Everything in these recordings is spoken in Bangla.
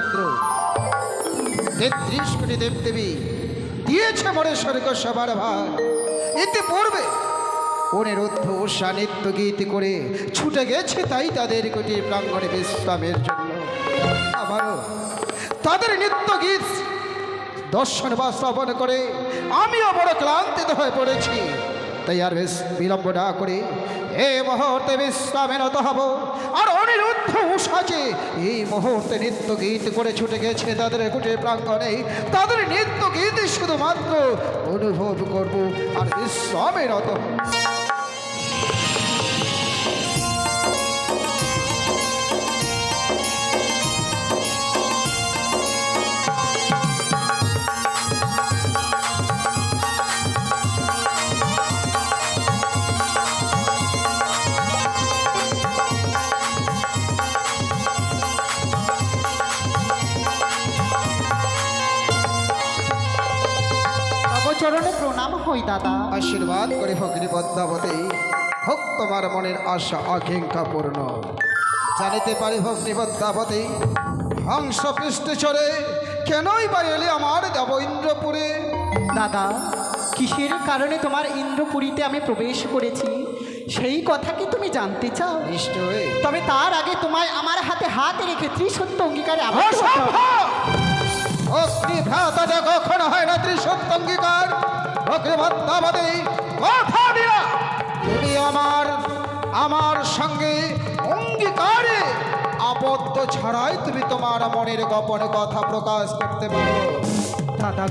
নিদ্র তেত্রিশ কোটি দেবদেবী, দিয়েছে মনে স্বর্গ সবার ভার। এতে পড়বে। অনিরুদ্ধ উষা নৃত্য গীত করে ছুটে গেছে তাই তাদের কোটি প্রাঙ্গণে বিশ্রামের জন্য। আবারও তাদের নৃত্য গীত দর্শন বা শ্রবণ করে আমিও বড় ক্লান্তিত হয়ে পড়েছি। তাই আর বেশ বিলম্ব না করে এ মুহূর্তে বিশ্রামে নত হব আর অনিরুদ্ধ সাজে এই মুহূর্তে নৃত্য গীত করে ছুটে গেছে তাদের কুটির প্রাঙ্গণে তাদের নৃত্য গীত শুধুমাত্র অনুভব করব আর বিশ্রামে নত হব। হই দাদা। আশীর্বাদ করে ভগ্নী পদ্মাবতী হোক তোমার মনের আশা আকাঙ্ক্ষা পূর্ণ জানিতে পারি ভগ্নী পদ্মাবতী হংস পৃষ্ঠে চড়ে কেনই বা এলে আমার দেব ইন্দ্রপুরে দাদা কিসের কারণে তোমার ইন্দ্রপুরীতে আমি প্রবেশ করেছি? সেই কথা কি তুমি জানতে চাও? নিশ্চয় তবে তার আগে তোমায় আমার হাতে হাত রেখে ত্রিসত্য অঙ্গীকারে ভ্রাতাটা কখনো হয় না ত্রিসত্য অঙ্গীকার। তুমি আমার আমার সঙ্গে অঙ্গীকারে আবদ্ধ ছাড়াই তুমি তোমার মনের গোপন কথা প্রকাশ করতে পারো। দাদা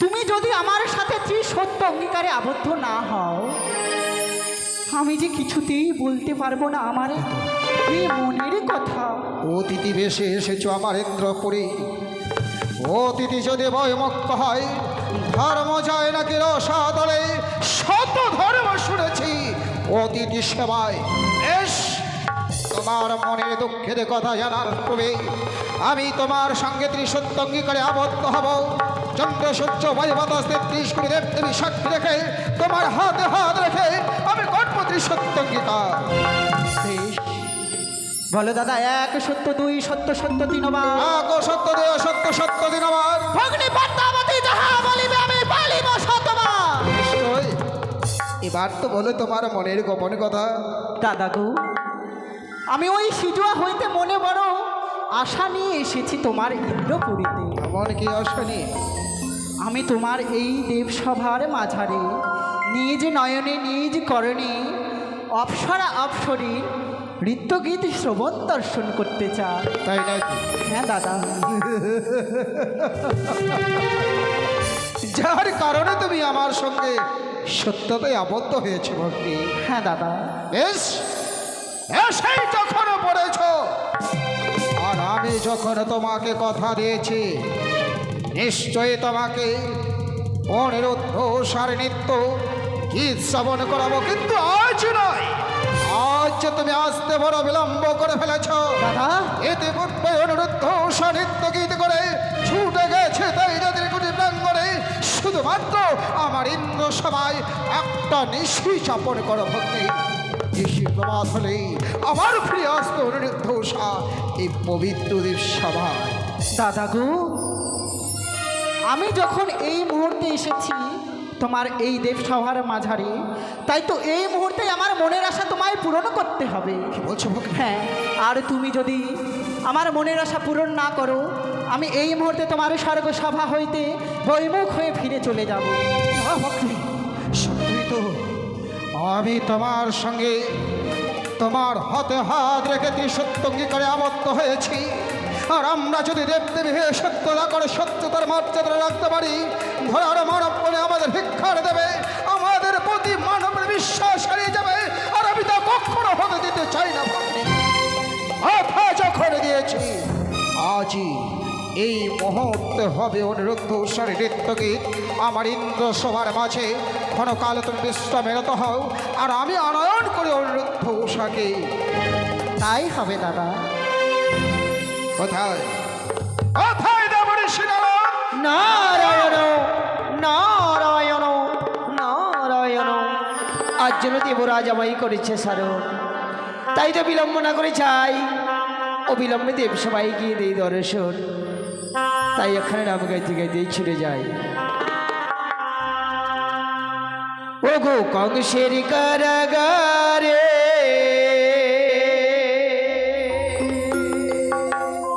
তুমি যদি আমার সাথে ত্রিসত্য অঙ্গীকারে আবদ্ধ না হও, আমি যে কিছুতেই বলতে পারব না আমার এই মনের কথা। অতিথি বেশে এসেছ আমার ইন্দ্রপুরী অতিথি যদি বয়মুক্ত হয় ধর্ম যায় নাকি রসাদলে শত ধর্ম শুনেছি অতিথি সেবায়। বেশ তোমার মনের দুঃখের কথা জানার পূর্বে আমি তোমার সঙ্গে ত্রিসত্য করে আবদ্ধ হব। চন্দ্র সূর্য বায়ু বাতাস তেত্রিশ কোটি দেব দেবী সাক্ষী রেখে তোমার হাতে হাত রেখে আমি করব ত্রিসত্য অঙ্গীকার বলো দাদা এক সত্য দুই সত্য সত্য তিনবার। আগো সত্য দেয় সত্য সত্য দিন আমার ভগ্নি পদ্মাবতী এবার তো বলো তোমার মনের গোপন কথা। দাদা গো আমি ওই সিজুয়া হইতে মনে বড় আশা নিয়ে এসেছি তোমার ইন্দ্রপুরীতে। এমন কি অশনি আমি তোমার এই দেবসভার মাঝারে নিজ নয়নে নিজ করণে অপসরা অপসরী নৃত্যগীত শ্রবণ দর্শন করতে চাই। তাই নাকি? হ্যাঁ দাদা। যার কারণে তুমি আমার সঙ্গে সত্যতায় আবদ্ধ হয়েছে ভক্তি। হ্যাঁ দাদা। বেশ। এসেই যখন পড়েছ আর আমি যখন তোমাকে কথা দিয়েছি নিশ্চয়ই তোমাকে অনিরুদ্ধ সার নিত্য গীত শ্রবণ করাবো কিন্তু আজ নয়। আজ তুমি আসতে বড় বিলম্ব করে ফেলেছ দাদা। এতে পূর্বে অনুরুদ্ধ সানিধ্য গীত করে শুধুমাত্র আমার ইন্দ্র সবাই একটা নিশি চাপন করো ভক্তি। নিশি হলেই আমার ফিরে আসতো অনুরুদ্ধ উষা এই পবিত্র দেব সভায়। দাদা গো আমি যখন এই মুহূর্তে এসেছি তোমার এই দেবসভার মাঝারে তাই তো এই মুহূর্তে আমার মনের আশা তোমায় পূরণ করতে হবে। কি বলছো হ্যাঁ আর তুমি যদি আমার মনের আশা পূরণ না করো আমি এই মুহূর্তে তোমার স্বর্গ সভা হইতে বৈমুখ হয়ে ফিরে চলে যাব। তো, আমি তোমার সঙ্গে তোমার হাতে হাত রেখে ত্রিসত্যঙ্গী করে আবদ্ধ হয়েছি। আর আমরা যদি দেবদেবী হয়ে সত্যতা করে সত্যতার মর্যাদা রাখতে পারি ধরার মানব বলে আমাদের ভিক্ষার দেবে, আমাদের প্রতি মানবের বিশ্বাস হারিয়ে যাবে, আর আমি তা কখনো হতে দিতে চাই না কথা যখন দিয়েছি, আজই এই মুহূর্তে হবে অনিরুদ্ধ উৎসরের নৃত্যগীত আমার ইন্দ্র সভার মাঝে ক্ষণকাল তুমি বিশ্রামে রত হও আর আমি আনয়ন করি অনিরুদ্ধ উষাকে। তাই হবে দাদা কোথায়? কোথায় দেবরি শিরাম নারায়ণ? নারায়ণ নারায়ণ আজ যেন দেবরাজ আমায় করেছে সারণ তাই তো বিলম্ব না করে চাই অবিলম্বে দেব সবাই গিয়ে দেই দর্শন। তাই এখানে নাম গাইতে গাইতেই ছুটে যাই ও গো কংসের কারাগারে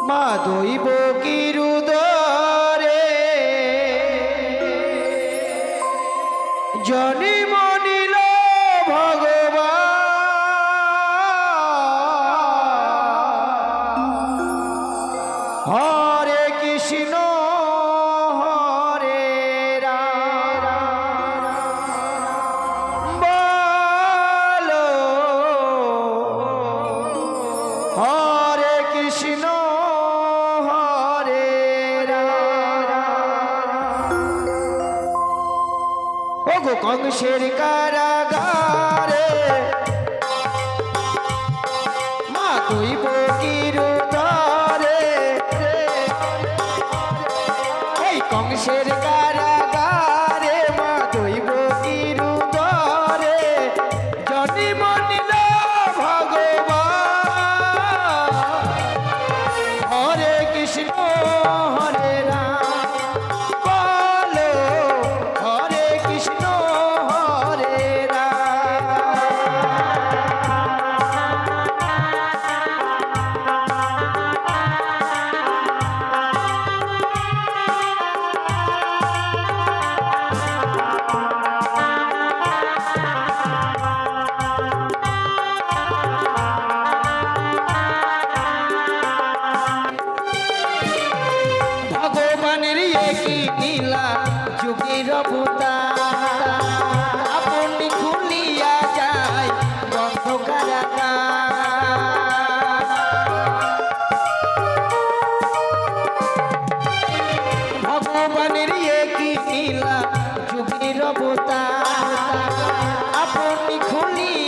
মা দৈব কিরুদরে জনি ও গো একই নীলা যুগের অবতার। আপনি খুলিয়া যায় বন্ধ ভগবানের একই নীলা যুগের অবতার। আপনি খুলিয়া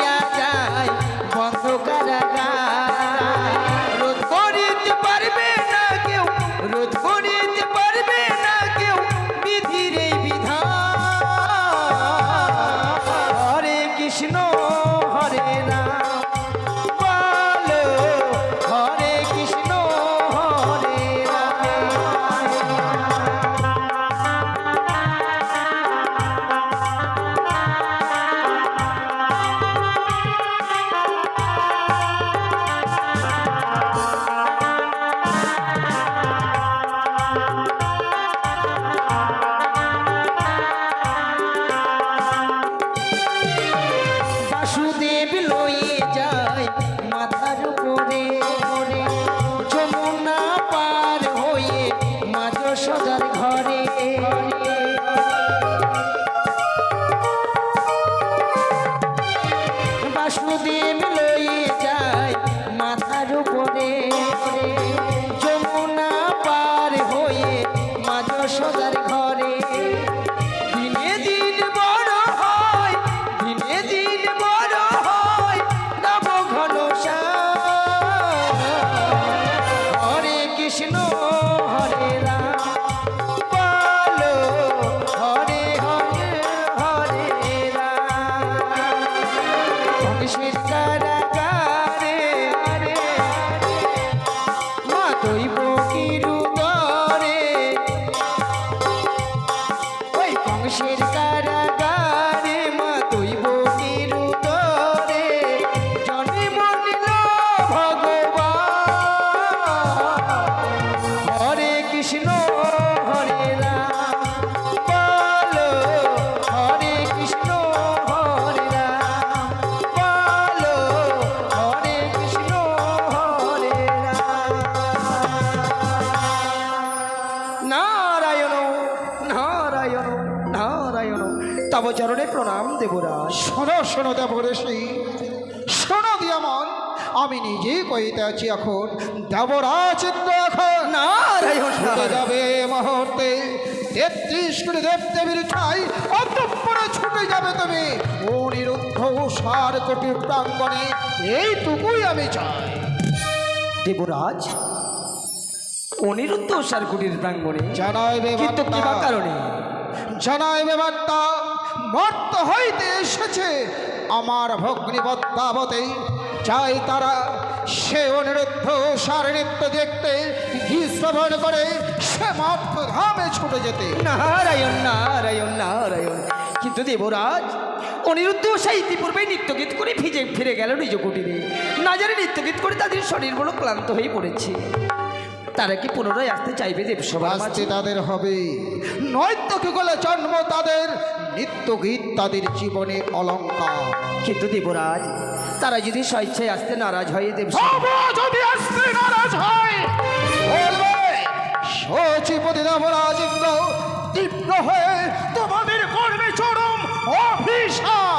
বাসুদেব লয়ে তব চরণে প্রণাম দেবরাজ। শোনো শোনো দেব শোনো দিয়ামন আমি নিজেই কইতে আছি এখন দেবরাজ এখন। যাবে মুহূর্তে। তেত্রিশ কোটি দেব দেবীর ঠাই অতঃপরে ছুটে যাবে তুমি। অনিরুদ্ধ সার কোটি প্রাঙ্গণে এইটুকুই আমি চাই। দেবরাজ অনিরুদ্ধ সারকুটির প্রাঙ্গণে। জানাইবে কিন্তু। কারণে? জানাইবে বার্তা? মর্ত হইতে এসেছে। আমার ভগ্নিবদ্ধাবতে চাই তারা সে অনিরুদ্ধ সার নৃত্য দেখতে শ্রবণ করে সে মাত্র ধামে ছুটে যেতে। নারায়ণ নারায়ণ নারায়ণ। কিন্তু দেবরাজ, অনিরুদ্ধ সেই ইতিপূর্বে নৃত্যগীত করে ভিজে ফিরে গেল নিজ কুটিরে। না জানি নৃত্যগীত করে তাদের শরীর বড় ক্লান্ত হয়ে পড়েছে। তারা কি পুনরায় আসতে চাইবে বাঁচতে তাদের হবে। নৈত্য কি বলে জন্ম তাদের নিত্য গীত তাদের জীবনে অলঙ্কার। কিন্তু দেবরাজ তারা যদি স্বেচ্ছায় আসতে নারাজ হয়ে দেবসভা যদি আসতে নারাজ হয় বলবে সচিপতি দেবরাজ ইন্দ্র তীব্র হয়ে তোমাদের কর্মে চরম অভিশাপ।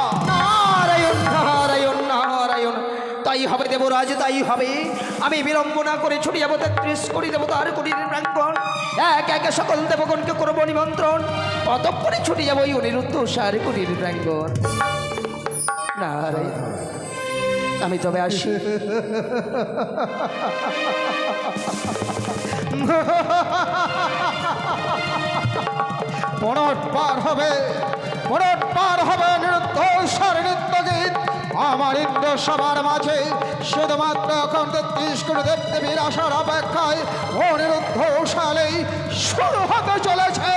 তাই হবে, দেবরাজ, তাই হবে। আমি বিলম্ব না করে ছুটি যাব ত্রিশ কোটি তার কোটির প্রাঙ্গণ, এক একে সকল দেবগণকে করব নিমন্ত্রণ। অতঃপরে ছুটি যাব ওই অনিরুদ্ধ সার কোটির প্রাঙ্গণ। নারায়ণ, আমি তবে আসি। পরট পার হবে, পরট পার হবে নৃত্য স্বর নৃত্য গীত। আমার ইন্দ্র সবার মাঝে শুধুমাত্র এখন তেত্রিশ কোটি দেবদেবীর আসার অপেক্ষায় অনিরুদ্ধ সালেই শুরু হতে চলেছে।